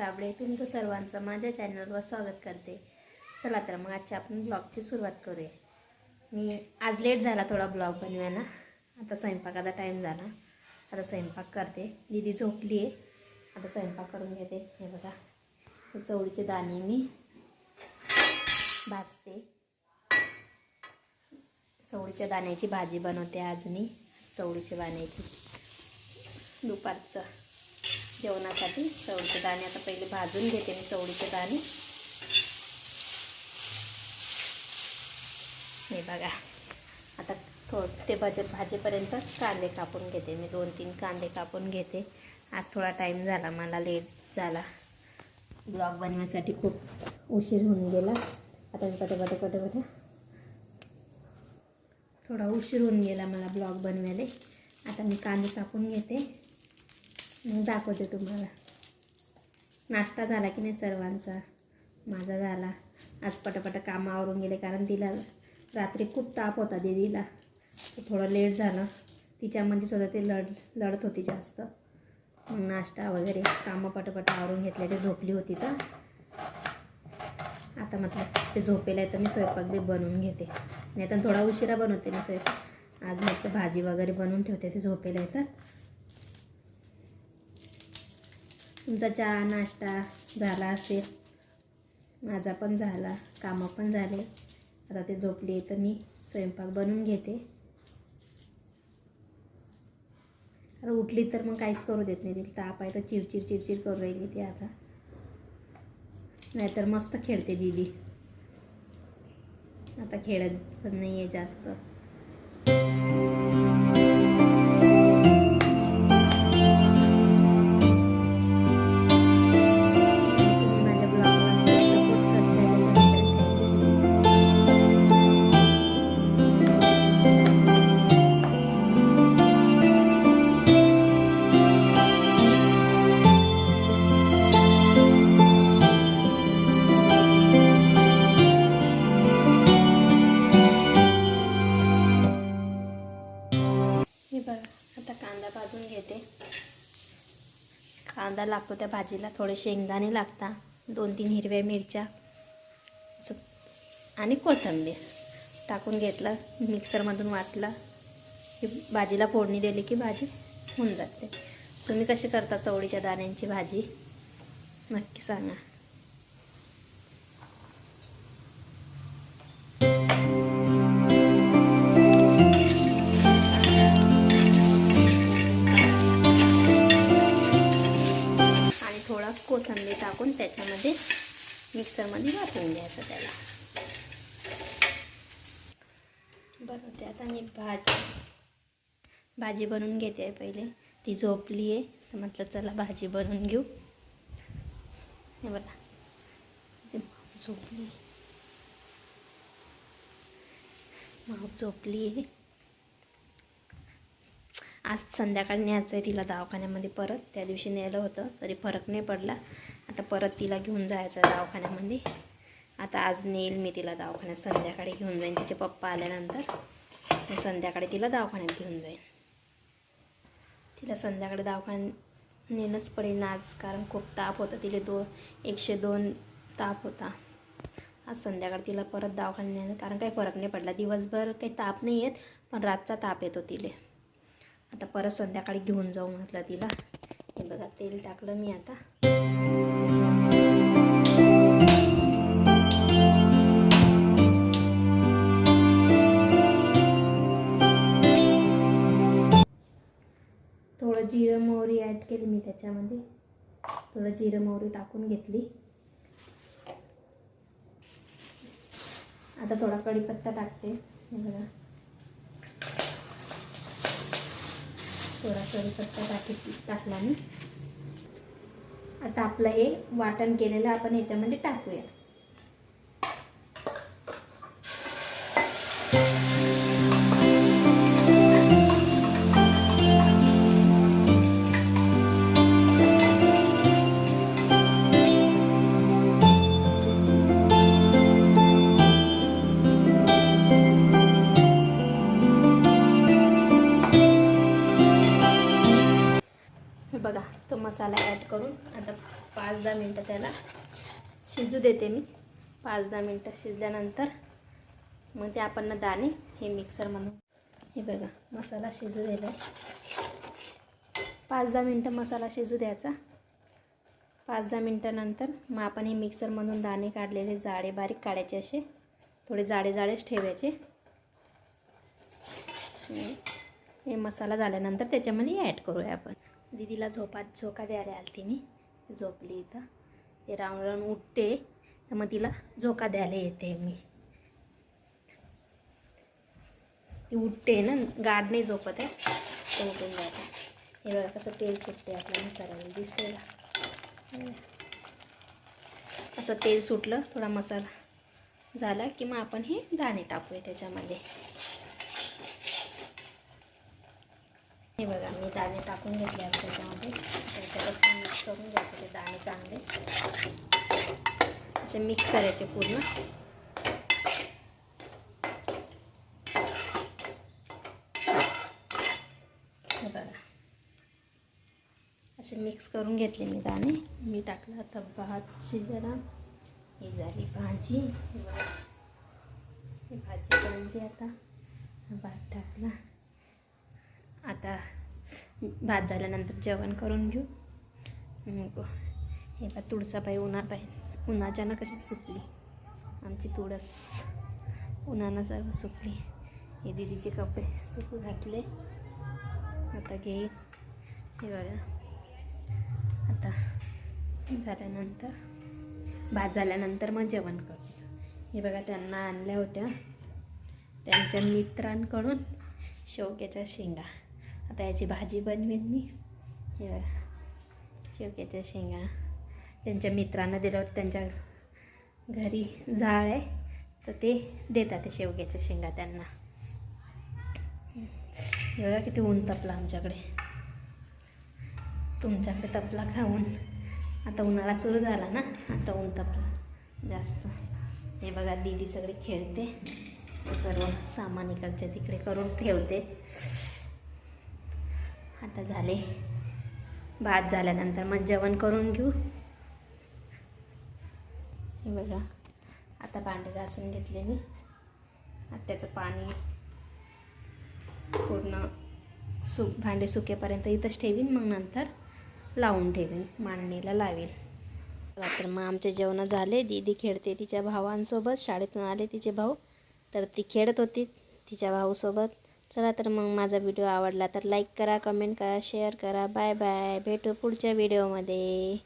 साबळे तुमचं सर्वांचं माझ्या चॅनलवर स्वागत करते. चला तर मग आजच्या आपण ब्लॉगची सुरुवात करूया. मी आज लेट झाला थोडा ब्लॉग बनवायला. आता स्वयंपाकाचा टाईम झाला. आता स्वयंपाक करते. दिदी झोपली आहे आता स्वयंपाक करून घेते. हे बघा. चवळीचे दाणे मी भाजते. चवळीच्या दाण्याची भाजी बनवते आज मी. चवळीच्या दाण्याची दुपारचं. जेवणासाठी चवळीचे दाणे. आता पहिले भाजून घेते मी चवळीचे दाणे. हे बघा. आता थो ते भाजे भाजेपर्यंत कांदे कापून घेते मी. दोन तीन कांदे कापून घेते. आज थोडा टाईम झाला. मला लेट झाला. ब्लॉग बनवण्यासाठी खूप उशीर होऊन गेला. आता मी पटे पटे पटे पटे थोडा उशीर होऊन गेला मला ब्लॉग बनवायला. आता मी कांदे कापून घेते. मग दाखवते तुम्हाला. नाश्ता झाला की नाही सर्वांचा? माझा झाला. आज पटापट कामं आवरून गेले कारण तिला रात्री खूप ताप होता दीदीला. थोडं लेट झालं. तिच्यामध्ये सुद्धा ते लढ लढत होती जास्त. मग नाश्ता वगैरे कामं पटापट आवरून घेतले. ते झोपली होती तर. आता म्हटलं ते झोपेला आहे तर मी स्वयंपाक बी बनवून घेते. नाही तर थोडा उशिरा बनवते मी स्वयंपाक. आज मग भाजी वगैरे बनवून ठेवते ते झोपेला आहे तर तुमचा चहा नाश्ता झाला असेल. माझा पण झाला कामं पण झाले. आता ते झोपले तर मी स्वयंपाक बनवून घेते. अरे उठली तर मग काहीच करू देत नाही तिला ताप आहे तर चिडचिड चिडचिड करू राहिली ती आता. नाहीतर मस्त खेळते दीदी आता खेळत पण नाही आहे जास्त. घेते कांदा लागतो त्या भाजीला थोडे शेंगदाणे लागतात दोन तीन हिरव्या मिरच्या असं. आणि कोथिंबीर टाकून घेतलं मिक्सरमधून वाटलं की भाजीला फोडणी दिली की भाजी होऊन जाते. तुम्ही कशी करता चवळीच्या दाण्यांची भाजी? नक्की सांगा. कोथंबीर टाकून त्याच्यामध्ये मिक्सरमध्ये वाटून घ्यायचं त्याला. बनवते आता मी भाजी भाजी बनवून घेते पहिले. ती झोपली आहे तर म्हटलं चला भाजी बनवून घेऊ. हे बघा. झोपली माऊ झोपली आहे. आज संध्याकाळी न्यायचं आहे तिला दवाखान्यामध्ये परत. त्या दिवशी नेलं होतं तरी फरक नाही पडला. आता परत तिला घेऊन जायचं आहे दवाखान्यामध्ये. आता आज नेईल मी तिला दवाखान्यात. संध्याकाळी घेऊन जाईन. तिचे पप्पा आल्यानंतर संध्याकाळी तिला दवाखान्यात घेऊन जाईन. तिला संध्याकाळी दवाखान्यात नेणंच पडेल आज कारण खूप ताप होता. तिला दो एकशे दोन ताप होता. आज संध्याकाळी तिला परत दवाखान्यात नेणं कारण काही फरक नाही पडला. दिवसभर काही ताप नाही येत पण रातचा ताप येतो तिला. आता परत संध्याकाळी घेऊन जाऊ म्हटलं तिला. हे बघा तेल टाकलं मी आता. थोडं जिरं मोहरी ॲड केली मी त्याच्यामध्ये. थोडं जिरं मोहरी टाकून घेतली. आता थोडा कढीपत्ता टाकते. बघा. थोडा कढीपत्ता टाकी टाकला मी. आता आपलं हे वाटण केलेलं आपण ह्याच्यामध्ये टाकूया. मसाला ॲड करून आता पाच दहा मिनटं त्याला शिजू देते मी. पाच दहा मिनटं शिजल्यानंतर मग ते आपण दाणे हे मिक्सरमधून हे बघा मसाला शिजू दिला पाच दहा मिनटं मसाला शिजू द्यायचा. पाच दहा मिनटानंतर मग आपण हे मिक्सरमधून दाणे काढलेले जाडे बारीक काढायचे असे. थोडे जाडे जाडेच ठेवायचे. हे मसाला झाल्यानंतर त्याच्यामध्ये ॲड करूया आपण. दीदीला झोपात झोका द्यायला आलती मी. झोपली इथं. ते राऊंड राऊंड उठते तर मग तिला झोका द्यायला येते मी. ती उठते ना गाड नाही झोपत आहे. ते उठून जाते. हे बघा कसं तेल सुटते आपल्या मसाल्याला दिसते का? असं तेल सुटलं थोडा मसाला झाला की मग आपण हे दाणे टाकूया त्याच्यामध्ये. हे बघा मी दाणे टाकून घेतले आहेत त्याच्यामध्ये. त्याच्यापासून मिक्स करून घ्यायचे ते दाणे चांगले. असे मिक्स करायचे पूर्ण. हे बघा. असे मिक्स करून घेतले मी दाणे. मी टाकलं आता भात शिजायला ही झाली भाजी. हे बघा ही भाजी बनली आता. भात टाकला. आता भात झाल्यानंतर जेवण करून घेऊ. मग हे बा तुळसाबाई उन्हाबाई उन्हाच्यानं कशी सुकली. आमची तुळस. उन्हानं सर्व सुकली. हे दिदीचे कपडे सुकू घातले. आता घेईन हे बघा. आता झाल्यानंतर भात झाल्यानंतर मग जेवण करू. हे बघा त्यांना आणल्या होत्या. त्यांच्या मित्रांकडून शेवग्याच्या शेंगा. आता याची भाजी बनवेन मी. हे शेवग्याच्या शेंगा. त्यांच्या मित्रांना दिलं होतं. त्यांच्या घरी जाळ आहे. तर ते देतात शेवग्याच्या शेंगा त्यांना. एवढा किती ऊन तपला आमच्याकडे. तुमच्याकडे तपला का ऊन? आता उन्हाळा सुरू झाला ना? आता ऊन तपला जास्त. हे बघा दीदी सगळे खेळते. सर्व सामान इकडच्या तिकडे करून ठेवते. आता झाले. भात झाल्यानंतर मग जेवण करून घेऊ. हे बघा आता भांडे घासून घेतले मी. आता त्याचं पाणी पूर्ण सु भांडे सुकेपर्यंत इथंच ठेवीन मग नंतर लावून ठेवीन मांडणीला लावेल. तर मग आमचे जेवणं झाले. दीदी खेळते तिच्या भावांसोबत. शाळेतून आले तिचे भाऊ. तर ती खेळत होती तिच्या भाऊसोबत. चला तर मग माझा व्हिडिओ आवडला तर लाईक करा कमेंट करा शेअर करा. Bye bye. भेटू पुढच्या व्हिडिओमध्ये.